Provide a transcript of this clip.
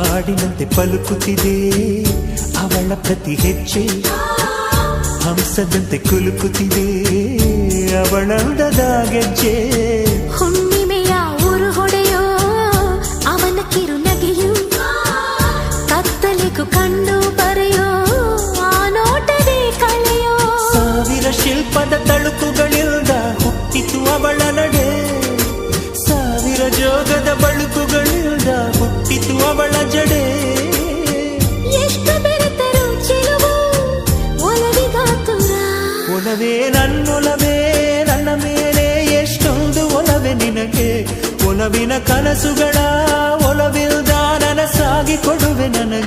ಹಾಡಿನಂತೆ ಪಲುಕುತ್ತಿದೆ. ಅವಳ ಪ್ರತಿ ಹೆಜ್ಜೆ ಹಂಸದಂತೆ ಕುಲುಕುತ್ತಿದೆ. ಅವಳಂದದ ಗೆಜ್ಜೆ ಹುಣ್ಣಿಮೆಯ ಊರು ಹೊಡೆಯೋ ಅವನ ಕಿರುನಗೆಯು ಕತ್ತಲಿಗೂ ಕಂಡು ಬರೆಯೋ ಆ ನೋಟವೇ ಕಳೆಯೋ ಸಾವಿರ ಶಿಲ್ಪದ ತಳುಕುಗಳಿಂದ ಹುಟ್ಟಿತು ಅವಳ ನಡೆ. ಸಾವಿರ ಹುಟ್ಟಿತು ಅವಳ ಜಡೆ ಎಷ್ಟು ಬೆರೆತರು ಚೆಲುವು ಒಲವಿಗಾತುರ ಒಲವೇ ನನ್ನೊಲವೇ ನನ್ನ ಮೇಲೆ ಎಷ್ಟೊಂದು ಒಲವೆ ನಿನಗೆ ಒಲವಿನ ಕನಸುಗಳ ಒಲವಿಲ್ದ ನನಸಾಗಿ ಕೊಡುವೆ ನನಗೆ